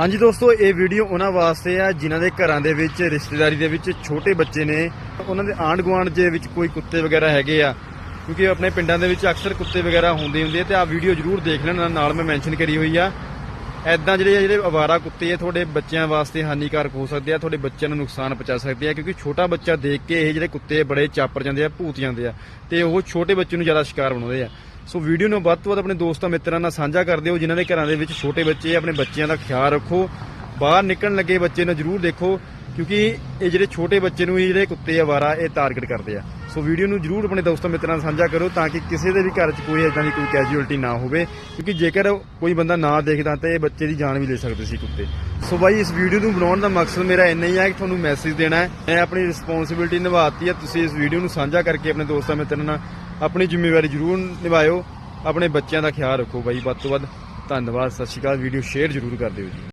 ਹਾਂਜੀ ਦੋਸਤੋ, ਇਹ ਵੀਡੀਓ ਉਹਨਾਂ ਵਾਸਤੇ ਆ, ਜਿਨ੍ਹਾਂ ਦੇ ਘਰਾਂ ਦੇ ਵਿੱਚ, ਰਿਸ਼ਤੇਦਾਰੀ ਦੇ ਵਿੱਚ ਛੋਟੇ ਬੱਚੇ ਨੇ। ਉਹਨਾਂ ਦੇ ਆਂਢ ਗੁਆਂਢ ਦੇ ਵਿੱਚ ਕੋਈ ਕੁੱਤੇ ਵਗੈਰਾ ਹੈਗੇ ਆ, ਕਿਉਂਕਿ ਆਪਣੇ ਪਿੰਡਾਂ ਦੇ ਵਿੱਚ ਅਕਸਰ ਕੁੱਤੇ ਵਗੈਰਾ ਹੁੰਦੇ ਹੁੰਦੇ ਆ ਤੇ ਆ ਵੀਡੀਓ ਜਰੂਰ ਦੇਖ ਲੈਣਾ ਨਾਲ ਮੈਂ ਮੈਂਸ਼ਨ ਕਰੀ ਹੋਈ ਆ। ਐਦਾਂ ਜਿਹੜੇ ਆ, ਜਿਹੜੇ ਅਵਾਰਾ ਕੁੱਤੇ ਆ, ਤੁਹਾਡੇ ਬੱਚਿਆਂ ਵਾਸਤੇ ਹਾਨੀਕਾਰਕ ਹੋ ਸਕਦੇ ਆ, ਤੁਹਾਡੇ ਬੱਚਿਆਂ ਨੂੰ ਨੁਕਸਾਨ ਪਹੁੰਚਾ ਸਕਦੇ ਆ, ਕਿਉਂਕਿ ਛੋਟਾ ਬੱਚਾ ਦੇਖ ਕੇ ਇਹ ਜਿਹੜੇ ਕੁੱਤੇ ਬੜੇ ਚਾਪਰ ਜਾਂਦੇ ਆ, ਭੂਤ ਜਾਂਦੇ ਆ, ਤੇ ਉਹ ਛੋਟੇ ਬੱਚੇ ਨੂੰ ਜ਼ਿਆਦਾ ਸ਼ਿਕਾਰ ਬਣਾਉਂਦੇ ਆ। ਸੋ ਵੀਡੀਓ ਨੂੰ ਵੱਧ ਤੋਂ ਵੱਧ ਆਪਣੇ ਦੋਸਤਾਂ ਮਿੱਤਰਾਂ ਨਾਲ ਸਾਂਝਾ ਕਰ ਦਿਓ, ਜਿਨ੍ਹਾਂ ਦੇ ਘਰਾਂ ਦੇ ਵਿੱਚ ਛੋਟੇ ਬੱਚੇ ਆਪਣੇ ਬੱਚਿਆਂ ਦਾ ਖਿਆਲ ਰੱਖੋ। ਬਾਹਰ ਨਿਕਲਣ ਲੱਗੇ ਬੱਚੇ ਨੂੰ ਜਰੂਰ ਦੇਖੋ, ਕਿਉਂਕਿ ਇਹ ਜਿਹੜੇ ਛੋਟੇ ਬੱਚੇ ਨੂੰ ਹੀ ਜਿਹੜੇ ਕੁੱਤੇ ਆ, ਵਾਰਾ, ਇਹ ਟਾਰਗੇਟ ਕਰਦੇ ਆ। ਸੋ ਵੀਡੀਓ ਨੂੰ ਜਰੂਰ ਆਪਣੇ ਦੋਸਤਾਂ ਮਿੱਤਰਾਂ ਨਾਲ ਸਾਂਝਾ ਕਰੋ ਤਾਂ ਕਿ ਕਿਸੇ ਦੇ ਵੀ ਘਰ 'ਚ ਕੋਈ ਇਦਾਂ ਦੀ ਕੋਈ ਕੈਜੂਅਲਟੀ ਨਾ ਹੋਵੇ, ਕਿਉਂਕਿ ਜੇਕਰ ਕੋਈ ਬੰਦਾ ਨਾ ਦੇਖਦਾ ਤਾਂ ਇਹ ਬੱਚੇ ਦੀ ਜਾਨ ਵੀ ਲੈ ਸਕਦੇ ਸੀ ਕੁੱਤੇ। ਸੋ ਬਾਈ, ਇਸ ਵੀਡੀਓ ਨੂੰ ਬਣਾਉਣ ਦਾ ਮਕਸਦ ਮੇਰਾ ਇੰਨਾ ਹੀ ਹੈ ਕਿ ਤੁਹਾਨੂੰ ਮੈਸੇਜ ਦੇਣਾ ਹੈ। ਮੈਂ ਆਪਣੀ ਰਿਸਪੌਂਸਿਬਿਲਟੀ ਨਿਭਾਤੀ ਹੈ, ਤੁਸੀਂ ਇਸ ਵੀਡੀਓ ਨੂੰ ਸਾਂਝਾ ਕਰਕੇ ਆਪਣੇ ਦੋਸਤਾਂ ਮਿੱਤਰਾਂ ਨਾਲ ਆਪਣੀ ਜ਼ਿੰਮੇਵਾਰੀ ਜਰੂਰ ਨਿਭਾਇਓ। ਆਪਣੇ ਬੱਚਿਆਂ ਦਾ ਖਿਆਲ ਰੱਖੋ ਬਾਈ, ਵੱਧ ਤੋਂ ਵੱਧ ਧੰਨਵਾਦ, ਸਤਿ ਸ਼੍ਰੀ ਅਕਾਲ, ਵੀਡੀਓ ਸ਼ੇਅਰ ਜਰੂਰ ਕਰ ਦਿਓ ਜੀ।